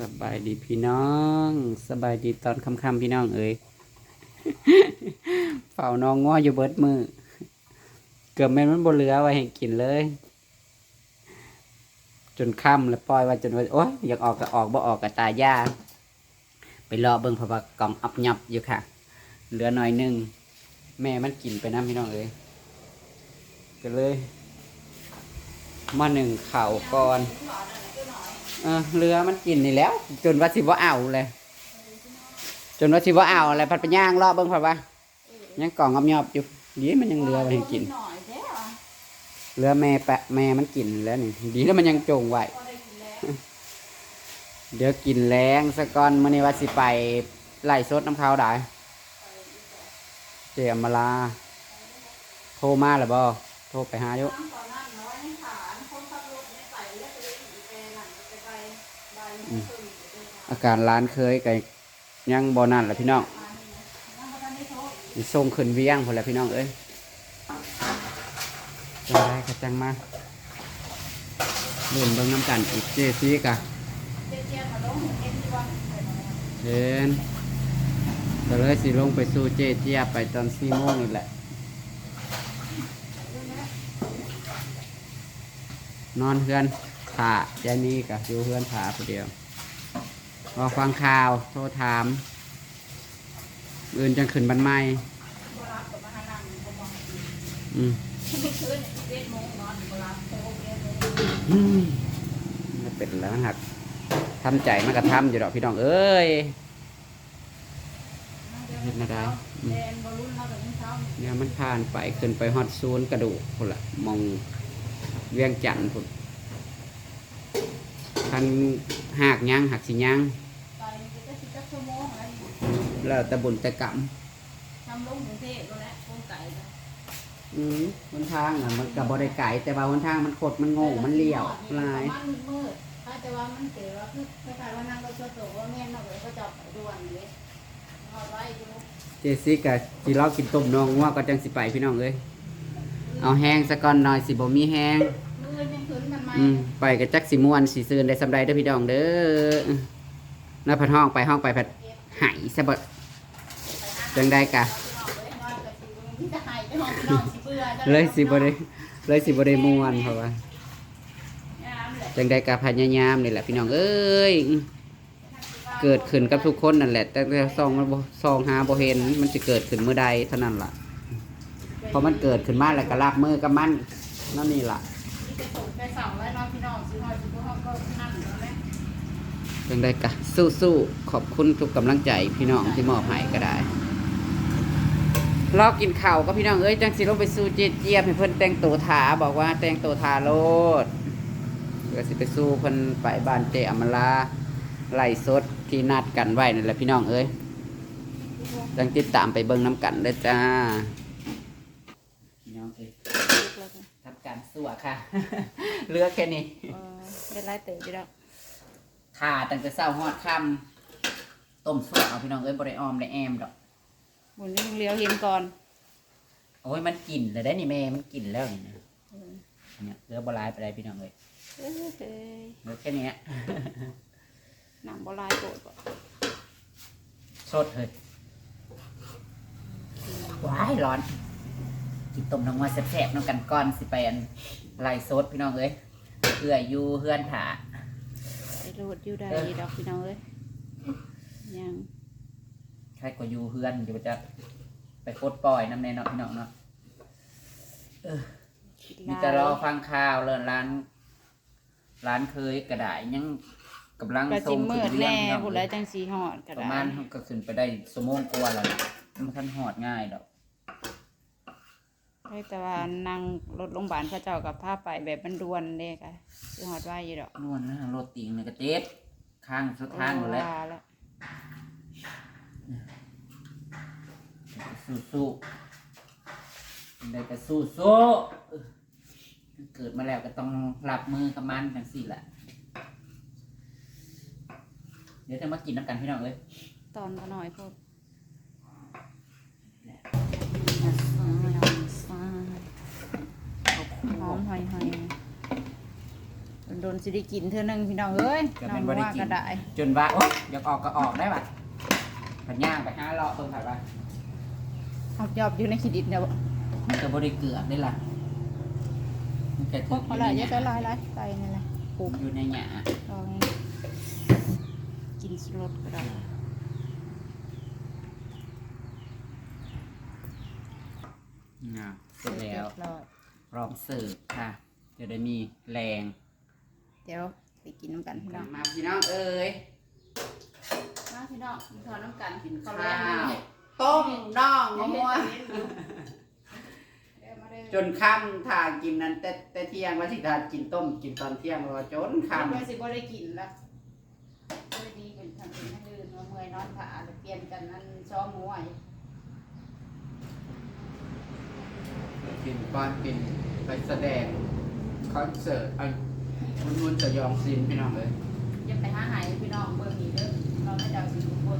สบายดีพี่น้อง สบายดีตอนค่ำๆพี่น้องเอ้ยเฝ้าน้องง้ออยู่เบิดมือ เกือบแม่นมันบนเรือไว้ให้กินเลย จนค่ำแล้วปล่อยไว่าจนว่าโอ๊ยอยากออกก็ออกบ่ออกก็ตายยาไปรอเบิ่งพระว่ากล่องอับยับอยู่ค่ะ เหลือหน่อยหนึงแม่มันกินไปน้ำพี่น้องเอ้ยก็เลย มาหนึ่งเข่าก่อน เออเรือมันกินนี่แล้ว จนว่าสิบ่เอาเลย จนว่าสิบ่เอาอะไรพัดไปย่างรอบเบิ่งพัดว่ายังกล่องงอบยอบอยู่ดีมันยังเรือไว้ให้กินหน่อยแท้ว่ะเรือแม่แปะแม่มันกินแล้วนี่ดีแล้วมันยังจงไว้พอได้กินแล้วเดี๋ยวกินแรงสะก่อนมื้อนี้ว่าสิไปไล่สดน้ำเขาได้เจอมมาลาโทรมาแล้วบ่โทรไปหาอยู่ อาการร้านเคยกับยังบ่นั่นแหละพี่น้องส่งขึ้นเวียงพอแล้วพี่น้องเอ้ยจังได้กระจังมาเริ่มเบิ่งน้ำกันอีกเจซีกะเจเจี๊ยบมาลงเห็นเป็นอะไรเห็นก็เลยสิลงไปสู่เจเจียไปตอนสี่โมงนี่แหละ นอนเพื่อนผายายนี้กับอยู่เพื่อนผาผู้เดียว รอฟังข่าวโทรถามอื่นจังขึ้นบันไม่อืมไม่คืนเจ็ดโมงนอนโบราณโทรเจ็ดโมงอืมมันเป็นแล้วหักทำใจมันก็ทำอยู่ดอกพี่น้องเอ้ยเฮ็ดมาได้อืมแดนอลลูนเรเนี่ยมันผ่านไปขึ้นไปฮอดซูนกระดูกพุ่นละมองเวียงจันทน์พุ่นคันหักยังหักสิยัง ไปจะสิบจักชั่วโมงอะไรอยู่ แล้วแต่บุญแต่กรรมทำลงกรุงเทพแล้วแหละโคงไก่นะอืมหนทางน่ะมันกับบริไก่แต่ว่าหนทางมันขดมันโง่มันเลี้ยวลาย มันมืดถ้าจะว่ามันเจอว่าคือคล้ายๆว่านั่งรถโซ่ว่าแม่นมากเลยก็จะไปด่วนเลยเอาไว้ดูเจสิกับจีรอกินต้มนองว่าก็จังสิไปพี่น้องเอ้ยเอาแห้งซะก่อนหน่อยสิบ่มีแห้งมือยังคืนมันไหมอืมไปกับจักสิม่วนสิซื่นได้สำไรเด้อพี่น้องเด้อน้าพัดห้องไปห้องไปผัดไหายซะบ่จังได้กะเลยสิบ่ได้เลยสิบ่ได้ม่วนเพราะว่าจังได้กะพยายามนี่แหละพี่น้องเอ้ยเกิดขึ้นกับทุกคนนั่นแหละ แต่แต่ซองมันซองหาบเห็นมันจะเกิดขึ้นเมื่อใดเท่านั้นล่ะพอมันเกิดขึ้นมาแล้วก็รับมือกับมันนั่นนี่ล่ะ ไปสั่งแล้วน้องพี่น้องซื้อหอยซื้อพวกก็นั่นแล้วแหละจังได้กะสู้ๆขอบคุณทุกกำลังใจพี่น้องที่มอบให้ก็ได้รอกินข้าวก็พี่น้องเอ้ยจังสิลงไปสู้เจี๊ยบเจี๊ยบให้เพิ่นแต่งตัวถาบอกว่าแต่งตัวถาโลดเดี๋ยวสิไปสู้เพิ่นไปบ้านเจอมลาไล่สดที่นัดกันไว้นั่นแหละพี่น้องเอ้ยจังติดตามไปเบิ่งน้ำกันเด้อจ้าพี่น้องเอ้ยทำการสู้ค่ะเหลือแค่นี้ได้ไล่เต๋อจีดอก ถ่าตั้งแต่เช้าฮอดค่ำต้มสุกเอาพี่น้องเอ้ยบริออมได้แอมดอกหมุนนี่เลี้ยวเห็นก่อน โอ้ยมันกินเลยได้นี่แม่มันกินแล้วนี่นะเนี่ยเหลือบหลายไปได้พี่น้องเอ้ยเอ้ยเหลือแค่เนี้ย หนังโบราณโกรธบ่สดเลยว้ายร้อน กินต้มน้ำมันแซ่บๆน้ำกันก้อนสิไปอันไล่สดพี่น้องเอ้ยเพื่ออยู่เพื่อนถาไอ้ โรดอยู่ได้ดอกพี่น้องเอ้ยยังใครก็อยู่เพื่อนอยู่จะไปโคตรปล่อยน้ำแน่เนาะพี่น้องเนาะมีแต่รอฟังข่าวเลยร้าน ร้านเคยกระดาษยังกำลังกระส่จิงมืดขึ้นแน่เรื่องผู้พี่ไรน้องจังสีหอดกระประดามาณษก็ขึ้นไปได้สมงกว่าแล้วนะมันทันหอดง่ายดอก เฮ้ยแต่ว่านางรถโรงพยาบาลเขาเจ้ากับผ้าไปแบบมันด่วนเลยค่ะสิหอดว่าอยู่ดอกนวลนะรถติงเนี่ยก็เจ็ดข้างสุดทางหมดแล้วว่าแล้วสู้สู้ได้ก็สู้สู้เกิดมาแล้วก็ต้องรับมือกับมันจังสี่แหละเดี๋ยวจะมากินน้ำกันพี่น้องเอ้ยตอนก็หน่อยพวก หอมหอยหอยโดโดนสิได้กินเท่านึงพี่น้องเอ้ยก็น้อเป็งนบ่ได้ว่ากินก็ได้จนว่าโอ๊ยอยากออกก็ออกได้ป่ะผัดย่างไปห้าเลาะเพิ่งผัดว่าเอาจอบอยู่ในขีดินเดี๋ยวมันก็บ่ได้เกลือได้ล่ะมันก็พวกเขาละเยอะจะลายลายใส่นี่แหละปลูกอยู่ในหญ้าลองกินสลดก็ได้อ่าเสร็จแล้ว เรียบร้อย พร้อมเสิร์ฟค่ะ จะได้มีแรงเดี๋ยวไปกินน้ำกันพี่น้องมาพี่น้องเอ้ยมาพี่น้องกินข้าวน้ำกันกินข้าวแรงนี่ต้มน่องงัวเดี๋ยวมาเด้อจนค่ำทานกินนั้นแต่แต่เที่ยงว่าสิทานกินต้มกินตอนเที่ยงรอจนคิดว่าค่ำสิบ่ได้กินแล้วบ่ได้ดีเป็นทำเป็นให้ลื่นว่าเมื่อยนอนขาแล้วเปลี่ยนกันนั่นซ้อมหมูอะกินก้อนกิน ไปแสดงคอนเสิร์ตอันมุนๆจะยองซินพี่น้องเลยอย่าไปหาหายพี่น้องเบิ่งนี่เด้อเราไม่เดาสิทุกคน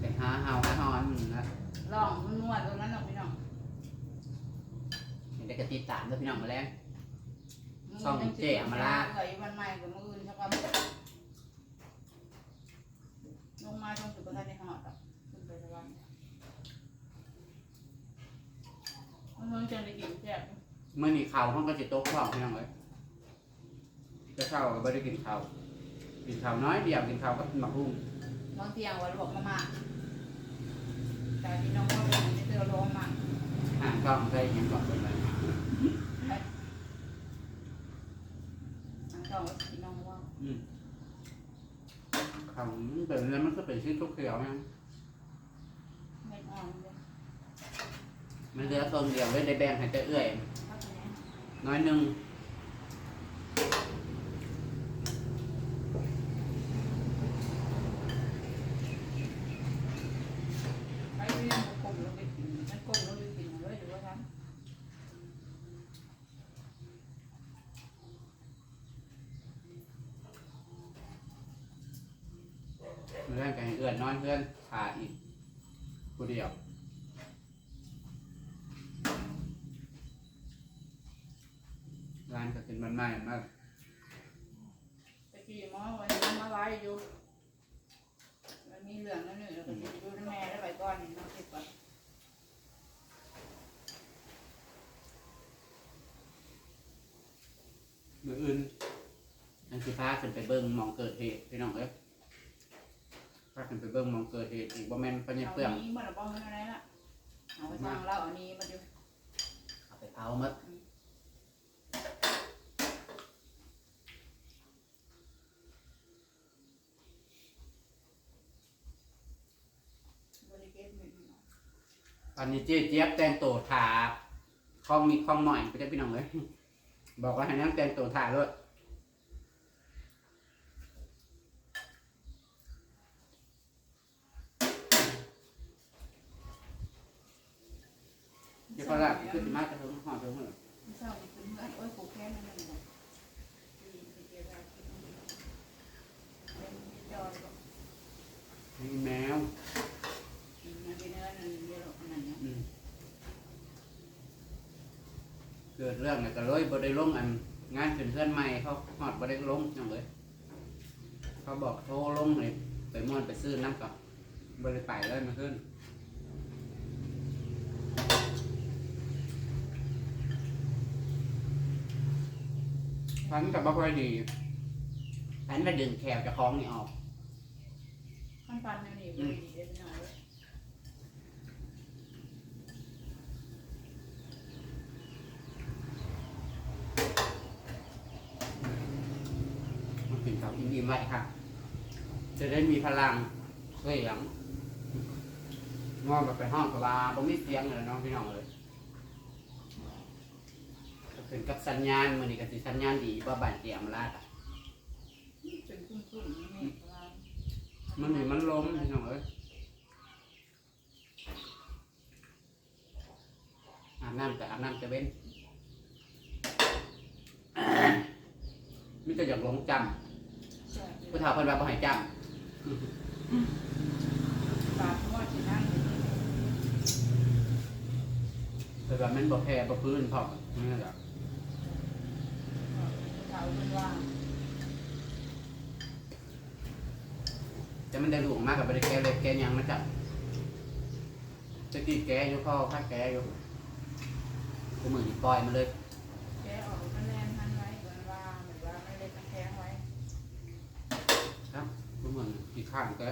ไปหาเฮาหาฮอนนะลองมันนวดตรงนั้นเนาะพี่น้องเห็นได้กระติดตามด้วยพี่น้องมาแล้วซ่อมเจ๊มาละเกิดวันใหม่กับมื้ออื่นสักวันลงมาตรงจุดประทัดในหอดอะขึ้นไปสวรรค์มัน เมืองจังได้กินแซ่บเมื่อนี้ข่าวห้องก็จะโต๊ะข้าวพี่น้องเลยจะเข้าก็ไม่ได้กินข้าวกินข้าวน้อยเดียวกินข้าวก็หมักหุ้งบางเที่ยงวันบอกมามาแต่พี่น้องว่าเป็นที่เธอร้องมาห่างก็ใส่ยังก่อนเลยทางช่องพี่น้องว่าอืมข้าวมันเป็นแล้วมันก็เป็นชิ้นทุกเขียวนะ เม็ดอ่อนเลย มันเหลือต้นเดียวเลยได้แบ่งให้เจ้าเอื้อยถ้าเป็นไงน้อยหนึ่งไปเรียนกลมลงไปกินมันกลมลงไปกินเลยหรือว่าทั้งมันแบ่งกันให้เอื้อยน้อยเพื่อนขาอีกผู้เดียว มันใหม่มากตะกี้หมอวันนี้มาไล่อยู่มันมีเหลืองนั่นนี่แล้วก็อยู่ในแม่ได้ใบก้อนนี่น้องคิดก่อนมืออื่นอันสิพาขึ้นไปเบิ้งหมองเกิดเหตุพี่น้องเอ้ยพาขึ้นไปเบิ้งหมองเกิดเหตุอีกบ่แม่นปัญญาเอาเปลือง นี้มันบ้องอะไรล่ะเอาไปสร้างเล่าอันนี้มาดูเอาไปเผาหมดบริเกตมี ตอนนี้เจ๊เจี๊ยบแต่งตัวถาคล้องมีคล้องหน่อยไปได้พี่น้องเลยบอกว่าให้นั่งแต่งตัวถาด้วยเดี๋ยวพอละขึ้นมาจะเพิ่มหอดเพิ่มเลยเศร้านี่คือเพื่อนโอ้ยผูกแค่นั้นเองนะดีดีเดียวกันเป็นจอแมว กินมาเป็นเนื้อนั่นเดียวนั่นเนี่ย อืม เกิดเรื่องเนี่ยก็เลยบ่ได้ลงอันงานขึ้นเพื่อนใหม่เขาหอดบ่ได้ลงจังเลยเขาบอกโทรลงเลยไปม่วนไปซื้อน้ำก่อนบ่ได้ไปเลยมาขึ้นฟันกับบ่ค่อยดีฟันมาดึงแขวจะคล้องนี่ออก ขั้นตอนนี้นี่บริดีได้หน่อยมากินข้าวอิ่มๆไว้ค่ะ จะได้มีพลังเสียงงอกับไปห้องกับว่าบ่มีเสียงเลยน้องพี่น้องเลยเป็นกับสัญญาณมือนี้ก็สิสัญญาณดีว่าบานเตียมลาดอะเป็นคุ้มๆนี่ะมันนี่มันล้มพี่น้องเอ้ยอาบน้ำแต่อาบน้ำจะเว้นมิจะอยากหลงจำ ผู้เฒ่าเพิ่นว่าบ่ให้จปากว่าที่นั่งำเพิ่นว่ามันบ่แพ้บ่พื้นพร้อมนี่แหละทาเป็นว่าจะมันได้หลวงมากกับบริแกเล็กแกยังมาจับจะกินแกอยู่ข้อข้าแกอยู่กูมือนี่ปล่อยมาเลย แกออกคะแนนทันไว้ก่อนว่าเหมือนว่าไม่ได้ตะแคงไว้ ครับกู มือนี่กี่ข้างแก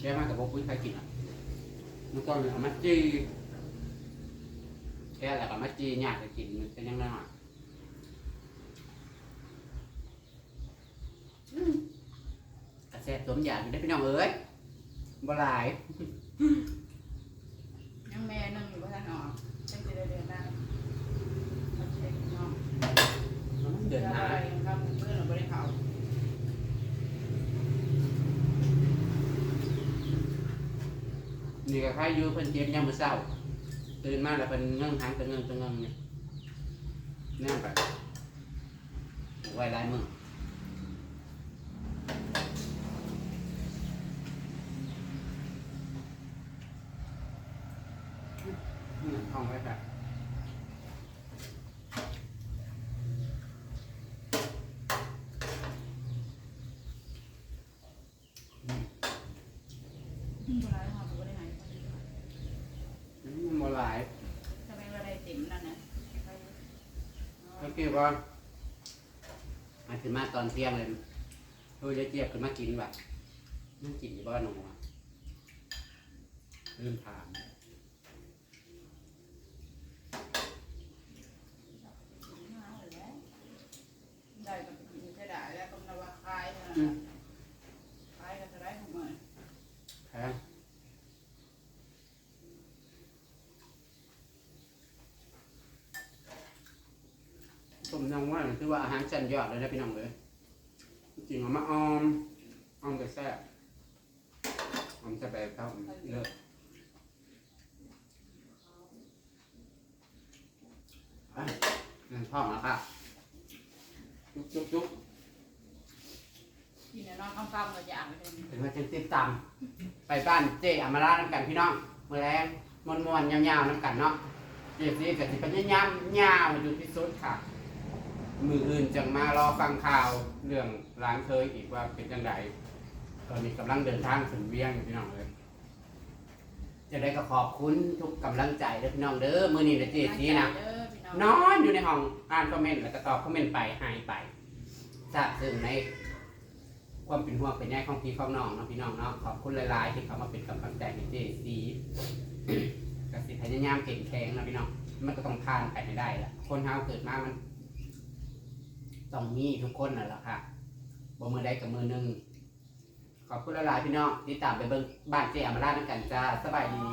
แกมากกับพวกกุ้ยใครกินอะมันก็เลยเอามาจีแกแหละกับมาจียากจะกินมันเป็นยังไงอะอืมกระแสสมอยากอยู่ได้พี่น้องเอ้ยบ่หลายยังแม่นึงอยู่ว่าท่านออกฉันจะได้เดินได้เอาเช็คน้องเดินหา อะไรครับเพื่อนเราไม่ได้เขา นี่ก็ใครอยู่เพิ่นเก็บยามมื้อเช้า ตื่นมาแล้วเพิ่นเงื่งหางตะเงื่งตะเงื่งเนี่ยแน่ไปไว้หลายมื้อห้องไว้ค่ะ เวลาเราไม่ได้ไหน อืมบ่หลาย ทำไมว่าได้เต็มนั่นนะ ก็คือว่ามาถึงมาตอนเที่ยงเลยโอ้ยายเจี๊ยบขึ้นมากินแบบมันกินอยู่บ้านหนูอะลืมถาม ได้ก็กินจะได้แล้วก็นว่าคายนะคายก็จะได้ทุกมื้อ แพง ผมยังว่าคือว่าอาหารชั้นยอดเลยนะพี่น้องเลยจริงๆเอามาออมออมแต่แซ่บออมจะแบบเขาเลิกไปนั่นพ่อแล้วค่ะจุ๊บจุ๊บจุ๊บกินแล้วน้องคำๆก็อยากเลยถึงมาจะติดตามไปบ้านเจ๊อมราน้ำกันพี่น้องเมื่อแรงมวนมวนๆยาวๆน้ำกันเนาะเจ๊ซีกับสิเป็นยามๆยาวอยู่ที่สุดค่ะ มืออื่นจังมารอฟังข่าวเรื่องร้านเคยอีกว่าเป็นจังไดตอนนี้กำลังเดินทางถึงเวียงอยู่พี่น้องเลยจะได้ก็ขอบคุณทุกกำลังใจเด้อพี่น้องเด้อมือนี้เด้อเจ๊ซีนะนอนอยู่ในห้องอ่านคอมเมนต์แล้วก็ตอบคอมเมนต์ไปหายไปทราบซึ้งในความเป็นห่วงเป็นใยของพี่ของน้องเนาะพี่น้องเนาะขอบคุณหลายๆ ที่เขามาเป็นกำลังใจให้เจซีกสิพยายามเก่งแข็งนะพี่น้องมันก็ต้องผ่านไปให้ได้ละคนเฮาเกิดมามัน ต้องมีทุกคนนั่นแหละค่ะบ่มือใดกับมือหนึ่งขอบคุณละลายพี่น้องที่ตามไปเบิ่งบ้านเจอมราชนำกันจ้าสบายดี